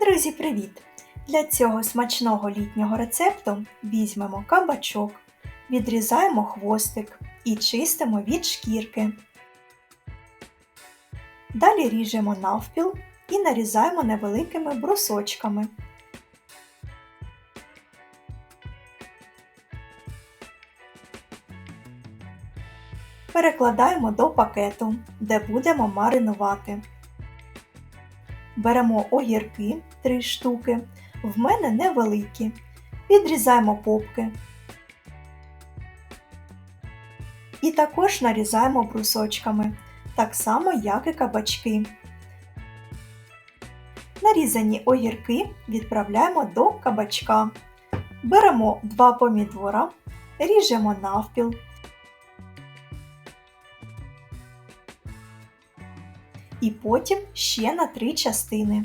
Друзі, привіт! Для цього смачного літнього рецепту візьмемо кабачок, відрізаємо хвостик і чистимо від шкірки. Далі ріжемо навпіл і нарізаємо невеликими брусочками. Перекладаємо до пакету, де будемо маринувати. Беремо огірки 3 штуки, в мене невеликі. Відрізаємо попки. І також нарізаємо брусочками, так само, як і кабачки. Нарізані огірки відправляємо до кабачка. Беремо 2 помідора, ріжемо навпіл. І потім ще на три частини.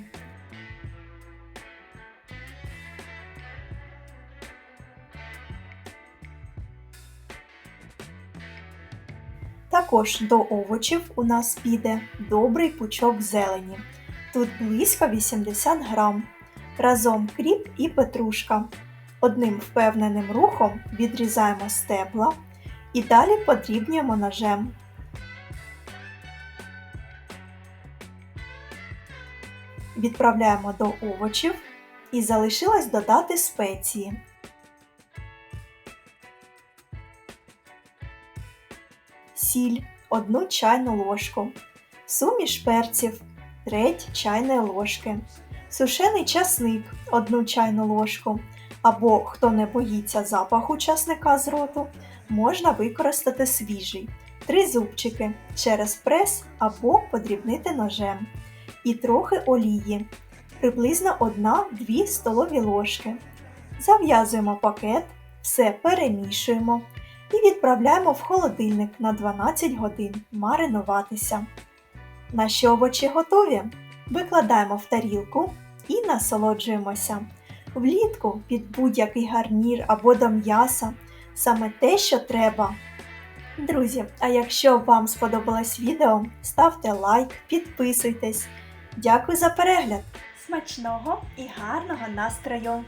Також до овочів у нас піде добрий пучок зелені. Тут близько 80 грам. Разом кріп і петрушка. Одним впевненим рухом відрізаємо стебла і далі подрібнюємо ножем. Відправляємо до овочів і залишилось додати спеції. Сіль 1 чайну ложку, суміш перців треть чайної ложки, сушений часник 1 чайну ложку, або, хто не боїться запаху часника з роту, можна використати свіжий, 3 зубчики через прес або подрібнити ножем і трохи олії, приблизно 1-2 столові ложки. Зав'язуємо пакет, все перемішуємо і відправляємо в холодильник на 12 годин маринуватися. Наші овочі готові. Викладаємо в тарілку і насолоджуємося. Влітку під будь-який гарнір або до м'яса саме те, що треба. Друзі, а якщо вам сподобалось відео, ставте лайк, підписуйтесь. Дякую за перегляд! Смачного і гарного настрою!